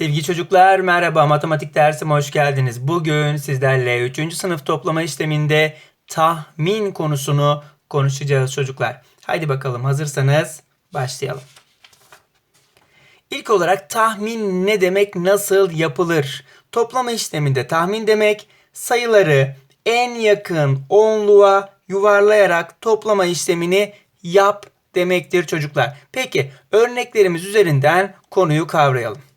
Sevgili çocuklar merhaba matematik dersime hoş geldiniz. Bugün sizlerle 3. sınıf toplama işleminde tahmin konusunu konuşacağız çocuklar. Haydi bakalım hazırsanız başlayalım. İlk olarak tahmin ne demek, nasıl yapılır? Toplama işleminde tahmin demek sayıları en yakın onluğa yuvarlayarak toplama işlemini yap demektir çocuklar. Peki örneklerimiz üzerinden konuyu kavrayalım.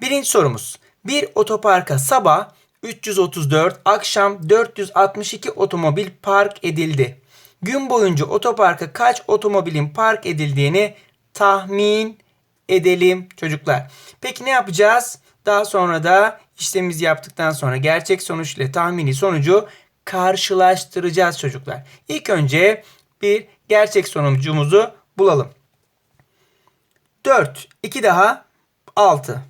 Birinci sorumuz. Bir otoparka sabah 334, akşam 462 otomobil park edildi. Gün boyunca otoparka kaç otomobilin park edildiğini tahmin edelim çocuklar. Peki ne yapacağız? Daha sonra da işlemimizi yaptıktan sonra gerçek sonuç ile tahmini sonucu karşılaştıracağız çocuklar. İlk önce bir gerçek sonucumuzu bulalım. 4, 2 daha 6.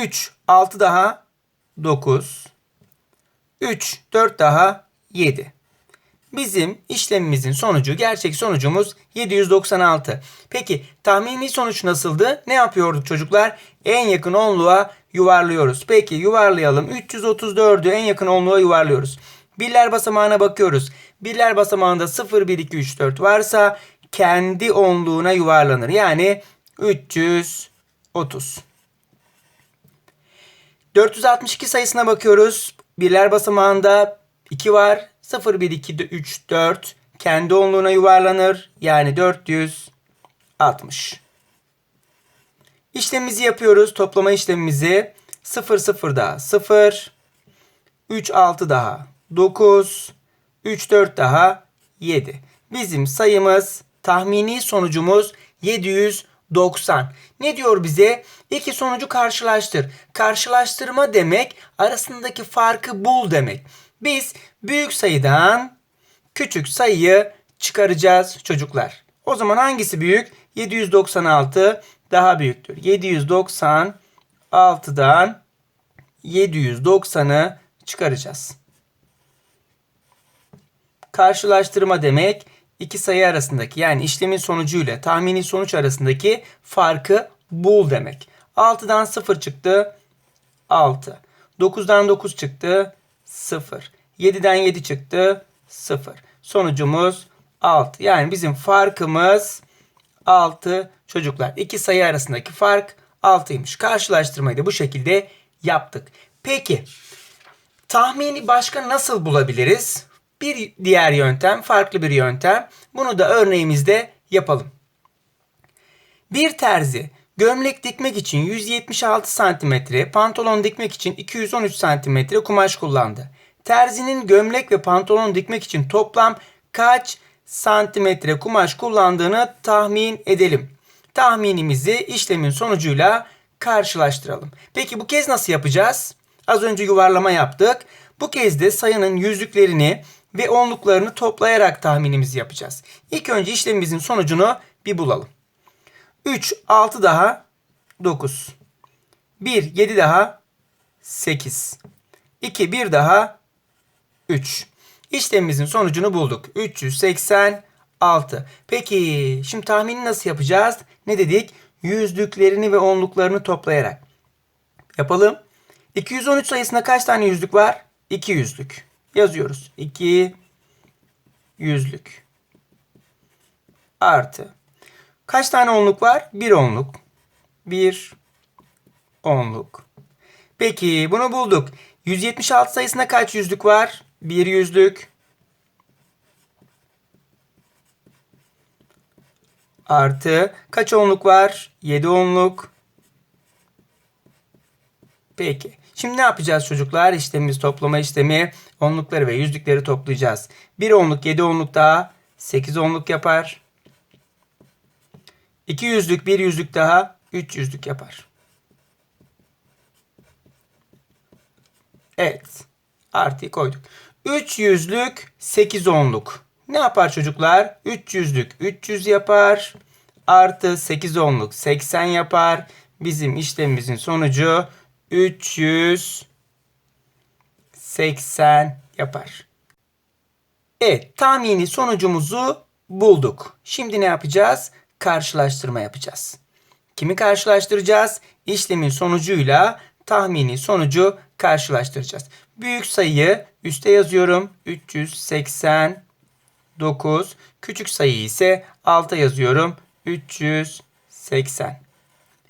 3, 6 daha 9. 3, 4 daha 7. Bizim işlemimizin sonucu, gerçek sonucumuz 796. Peki tahmini sonuç nasıldı? Ne yapıyorduk çocuklar? En yakın onluğa yuvarlıyoruz. Peki yuvarlayalım. 334'ü en yakın onluğa yuvarlıyoruz. Birler basamağına bakıyoruz. Birler basamağında 0, 1, 2, 3, 4 varsa kendi onluğuna yuvarlanır. Yani 330. 462 sayısına bakıyoruz. Birler basamağında 2 var. 0, 1, 2, 3, 4 kendi onluğuna yuvarlanır. Yani 460. İşlemimizi yapıyoruz. Toplama işlemimizi 0, 0 daha 0. 3, 6 daha 9. 3, 4 daha 7. Bizim sayımız tahmini sonucumuz 790. Ne diyor bize? İki sonucu karşılaştır. Karşılaştırma demek arasındaki farkı bul demek. Biz büyük sayıdan küçük sayıyı çıkaracağız çocuklar. O zaman hangisi büyük? 796 daha büyüktür. 796'dan 790'ı çıkaracağız. Karşılaştırma demek iki sayı arasındaki yani işlemin sonucuyla tahmini sonuç arasındaki farkı bul demek. 6'dan 0 çıktı 6. 9'dan 9 çıktı 0. 7'den 7 çıktı 0. Sonucumuz 6. Yani bizim farkımız 6 çocuklar. İki sayı arasındaki fark 6'ymış. Karşılaştırmayı da bu şekilde yaptık. Peki tahmini başka nasıl bulabiliriz? Bir diğer yöntem, farklı bir yöntem. Bunu da örneğimizde yapalım. Bir terzi gömlek dikmek için 176 cm, pantolon dikmek için 213 cm kumaş kullandı. Terzinin gömlek ve pantolon dikmek için toplam kaç santimetre kumaş kullandığını tahmin edelim. Tahminimizi işlemin sonucuyla karşılaştıralım. Peki bu kez nasıl yapacağız? Az önce yuvarlama yaptık. Bu kez de sayının yüzlüklerini ve onluklarını toplayarak tahminimizi yapacağız. İlk önce işlemimizin sonucunu bir bulalım. 3, 6 daha 9. 1, 7 daha 8. 2, 1 daha 3. İşlemimizin sonucunu bulduk. 386. Peki şimdi tahmini nasıl yapacağız? Ne dedik? Yüzlüklerini ve onluklarını toplayarak. Yapalım. 213 sayısında kaç tane yüzlük var? 2 yüzlük. Yazıyoruz. 2 yüzlük. Artı. Kaç tane onluk var? 1 onluk. 1 onluk. Peki bunu bulduk. 176 sayısında kaç yüzlük var? 1 yüzlük. Artı kaç onluk var? 7 onluk. Peki. Şimdi ne yapacağız çocuklar? İşlemimiz toplama işlemi. Onlukları ve yüzlükleri toplayacağız. 1 onluk 7 onluk daha 8 onluk yapar. 2 yüzlük 1 yüzlük daha 3 yüzlük yapar. Evet. Artıyı koyduk. 3 yüzlük 8 onluk. Ne yapar çocuklar? 3 yüzlük 300 yapar. Artı 8 onluk 80 yapar. Bizim işlemimizin sonucu 380 yapar. Evet tahmini sonucumuzu bulduk. Şimdi ne yapacağız? Karşılaştırma yapacağız. kimi karşılaştıracağız? İşlemin sonucuyla tahmini sonucu karşılaştıracağız. Büyük sayıyı üste yazıyorum. 389. Küçük sayı ise alta yazıyorum. 380.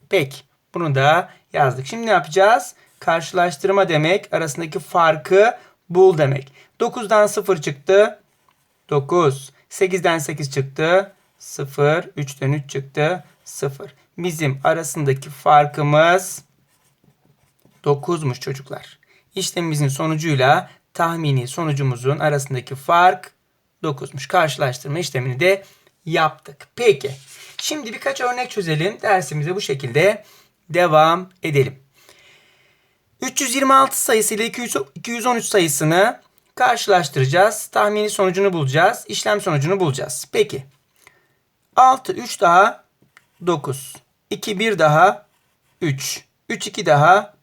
Peki bunu da yazdık. Şimdi ne yapacağız? Karşılaştırma demek arasındaki farkı bul demek. 9'dan 0 çıktı. 9. 8'den 8 çıktı. 0. 3'ten 3 çıktı. 0. Bizim arasındaki farkımız 9'muş çocuklar. İşlemimizin sonucuyla tahmini sonucumuzun arasındaki fark 9'muş. Karşılaştırma işlemini de yaptık. Peki. Şimdi birkaç örnek çözelim. Dersimize bu şekilde devam edelim. 326 sayısı ile 213 sayısını karşılaştıracağız. Tahmini sonucunu bulacağız. İşlem sonucunu bulacağız. Peki. 6 3 daha 9. 2 1 daha 3. 3 2 daha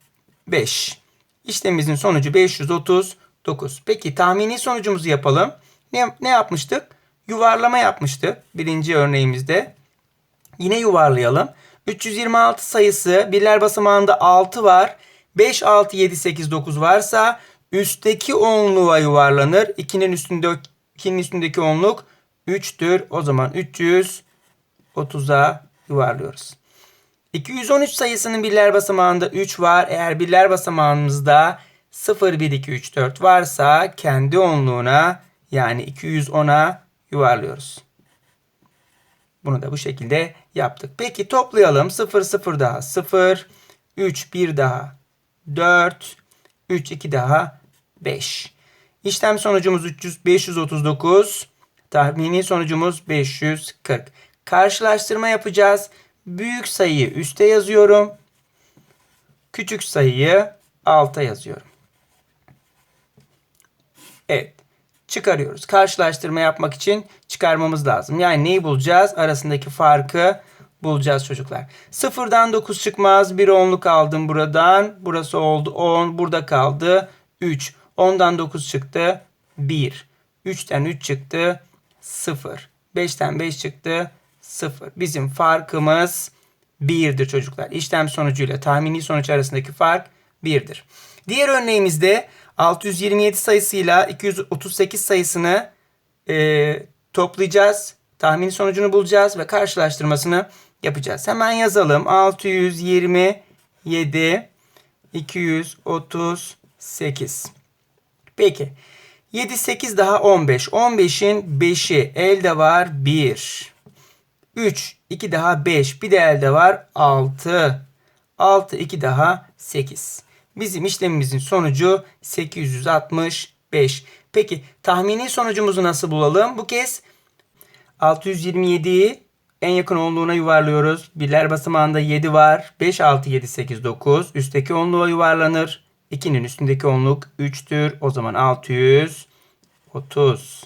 5. İşlemimizin sonucu 539. Peki tahmini sonucumuzu yapalım. Ne, ne yapmıştık? Yuvarlama yapmıştık birinci örneğimizde. Yine yuvarlayalım. 326 sayısı birler basamağında 6 var. 5, 6, 7, 8, 9 varsa üstteki onluğa yuvarlanır. 2'nin üstünde 2'nin üstündeki onluk 3'tür. O zaman 330'a yuvarlıyoruz. 213 sayısının birler basamağında 3 var. Eğer birler basamağımızda 0, 1, 2, 3, 4 varsa kendi onluğuna yani 210'a yuvarlıyoruz. Bunu da bu şekilde yaptık. Peki toplayalım. 0, 0 daha 0, 3, 1 daha 4, 3, 2 daha 5. İşlem sonucumuz 300, 539. Tahmini sonucumuz 540. Karşılaştırma yapacağız. Büyük sayıyı üste yazıyorum. Küçük sayıyı alta yazıyorum. Evet. Çıkarıyoruz. Karşılaştırma yapmak için çıkarmamız lazım. Yani neyi bulacağız? Arasındaki farkı bulacağız çocuklar. Sıfırdan 9 çıkmaz. Bir onluk aldım buradan. Burası oldu 10. Burada kaldı 3. 10'dan 9 çıktı. 1. 3'ten 3 çıktı. 0. 5'ten 5 çıktı. 0. Bizim farkımız 1'dir çocuklar. İşlem sonucuyla tahmini sonuç arasındaki fark 1'dir. Diğer örneğimizde 627 sayısıyla 238 sayısını e, toplayacağız. Tahmini sonucunu bulacağız ve karşılaştırmasını yapacağız. Hemen yazalım. 627 238. Peki. 7 8 daha 15. 15'in 5'i elde var 1. 3 2 daha 5. Bir de elde var 6. 6 2 daha 8. Bizim işlemimizin sonucu 865. Peki tahmini sonucumuzu nasıl bulalım? Bu kez 627'yi en yakın onluğuna yuvarlıyoruz. Birler basamağında 7 var. 5, 6, 7, 8, 9. Üstteki onluğa yuvarlanır. 2'nin üstündeki onluk 3'tür. O zaman 630.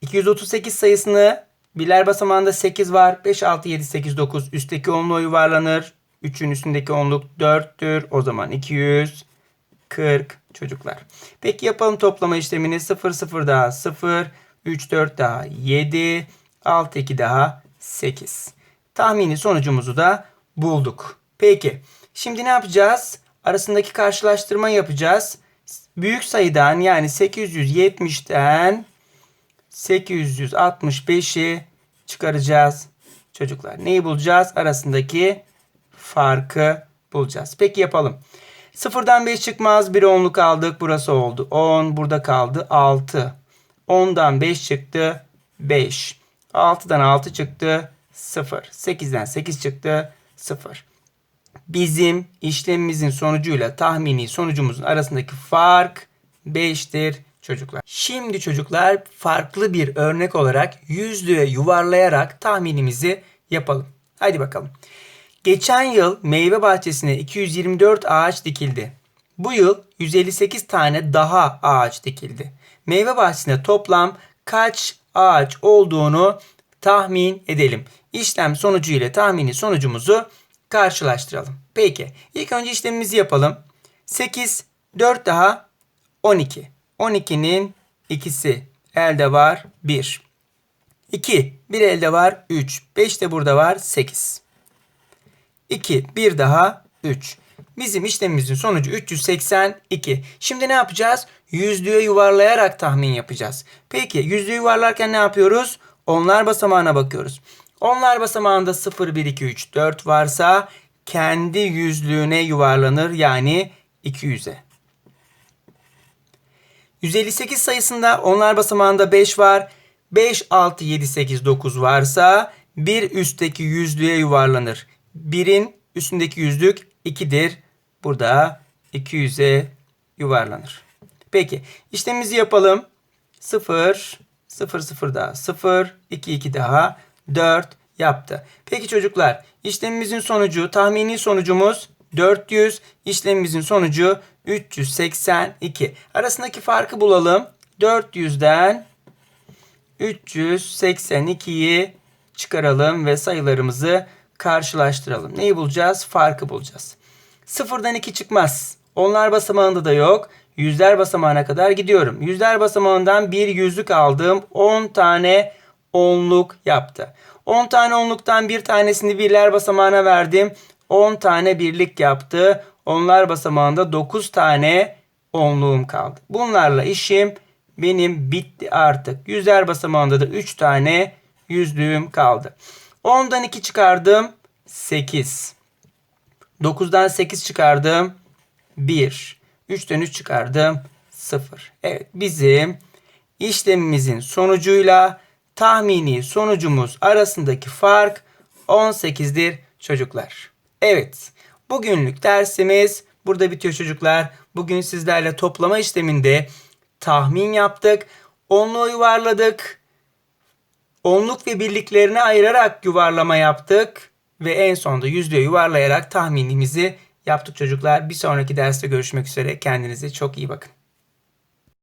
238 sayısını birler basamağında 8 var. 5, 6, 7, 8, 9. Üstteki onluğa yuvarlanır. 3'ün üstündeki onluk 4'tür. O zaman 240 çocuklar. Peki yapalım toplama işlemini. 0, 0 daha 0. 3, 4 daha 7. 6, 2 daha 8. Tahmini sonucumuzu da bulduk. Peki. Şimdi ne yapacağız? Arasındaki karşılaştırma yapacağız. Büyük sayıdan yani 870'ten 865'i çıkaracağız çocuklar. Neyi bulacağız? Arasındaki farkı bulacağız. Peki yapalım. Sıfırdan 5 çıkmaz. Bir onluk aldık. Burası oldu. 10. Burada kaldı. 6. 10'dan 5 çıktı. 5. 6'dan 6 çıktı. 0. 8'den 8 çıktı. 0. Bizim işlemimizin sonucuyla tahmini sonucumuzun arasındaki fark 5'tir çocuklar. Şimdi çocuklar farklı bir örnek olarak yüzlüğe yuvarlayarak tahminimizi yapalım. Haydi bakalım. Geçen yıl meyve bahçesine 224 ağaç dikildi. Bu yıl 158 tane daha ağaç dikildi. Meyve bahçesinde toplam kaç ağaç olduğunu tahmin edelim. İşlem sonucu ile tahmini sonucumuzu karşılaştıralım. Peki ilk önce işlemimizi yapalım. 8, 4 daha 12. 12'nin ikisi elde var 1. 2, bir elde var 3. 5 de burada var 8. 2. Bir daha 3. Bizim işlemimizin sonucu 382. Şimdi ne yapacağız? Yüzlüğe yuvarlayarak tahmin yapacağız. Peki yüzlüğü yuvarlarken ne yapıyoruz? Onlar basamağına bakıyoruz. Onlar basamağında 0, 1, 2, 3, 4 varsa kendi yüzlüğüne yuvarlanır yani 200'e. 158 sayısında onlar basamağında 5 var. 5, 6, 7, 8, 9 varsa bir üstteki yüzlüğe yuvarlanır. 1'in üstündeki yüzlük 2'dir. Burada 200'e yuvarlanır. Peki işlemimizi yapalım. 0, 0, 0 daha 0, 2, 2 daha 4 yaptı. Peki çocuklar işlemimizin sonucu tahmini sonucumuz 400. İşlemimizin sonucu 382. Arasındaki farkı bulalım. 400'den 382'yi çıkaralım ve sayılarımızı karşılaştıralım. Neyi bulacağız? Farkı bulacağız. Sıfırdan 2 çıkmaz. Onlar basamağında da yok. Yüzler basamağına kadar gidiyorum. Yüzler basamağından bir yüzlük aldım. 10 tane onluk yaptı. 10 tane onluktan bir tanesini birler basamağına verdim. 10 tane birlik yaptı. Onlar basamağında 9 tane onluğum kaldı. Bunlarla işim benim bitti artık. Yüzler basamağında da 3 tane yüzlüğüm kaldı. 10'dan 2 çıkardım. 8. 9'dan 8 çıkardım. 1. 3'ten 3 çıkardım. 0. Evet bizim işlemimizin sonucuyla tahmini sonucumuz arasındaki fark 18'dir çocuklar. Evet bugünlük dersimiz burada bitiyor çocuklar. Bugün sizlerle toplama işleminde tahmin yaptık. Onluğu yuvarladık. Onluk ve birliklerine ayırarak yuvarlama yaptık. Ve en sonunda yüzlüğe yuvarlayarak tahminimizi yaptık çocuklar. Bir sonraki derste görüşmek üzere. Kendinize çok iyi bakın.